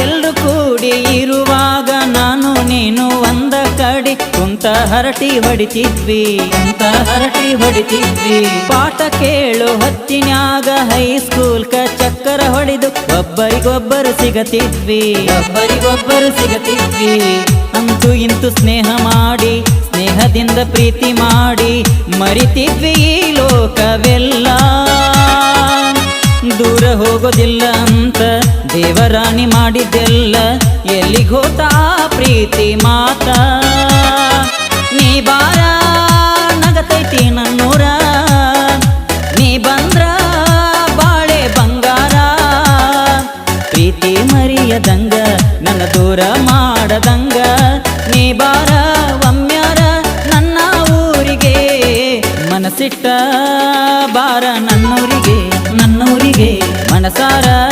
ನಾವೆಲ್ಲರೂ ಕೂಡಿ ಇರುವಾಗ ನಾನು ನೀನು ಒಂದ ಕಡೆ. ಕುಂತ ಹರಟಿ ಹೊಡಿತಿದ್ವಿ, ಕುಂತ ಹರಟಿ ಹೊಡಿತಿದ್ವಿ. ಪಾಠ ಕೇಳು ಹೊತ್ತಿನ್ಯಾಗ ಹೈಸ್ಕೂಲ್ ಕ ಚಕ್ಕರ ಹೊಡೆದು ಒಬ್ಬರಿಗೊಬ್ಬರು ಸಿಗತಿದ್ವಿ ಒಬ್ಬರಿಗೊಬ್ಬರು ಸಿಗತಿದ್ವಿ. ಅಂತೂ ಇಂತು ಸ್ನೇಹ ಮಾಡಿ, ಸ್ನೇಹದಿಂದ ಪ್ರೀತಿ ಮಾಡಿ ಮರಿತಿದ್ವಿ ಲೋಕವೆಲ್ಲ. ಹೋಗೋದಿಲ್ಲ ಅಂತ ದೇವರಾಣಿ ಮಾಡಿದ್ದೆಲ್ಲ ಎಲ್ಲಿಗೆ ಹೋತಾ? ಪ್ರೀತಿ ಮಾತ. ನೀ ಬಾರ, ನಗತೈತಿ ನನ್ನೂರ. ನೀ ಬಂದ್ರ ಬಾಳೆ ಬಂಗಾರ. ಪ್ರೀತಿ ಮರಿಯದಂಗ, ನನ್ನ ದೂರ ಮಾಡದಂಗ. ನೀ ಬಾರ ಒಮ್ಮ್ಯಾರ ನನ್ನ ಊರಿಗೆ. ಮನಸ್ಸಿಟ್ಟ ಬಾರ ನನ್ನೂರಿಗೆ. ನನ್ನೂರಿಗೆ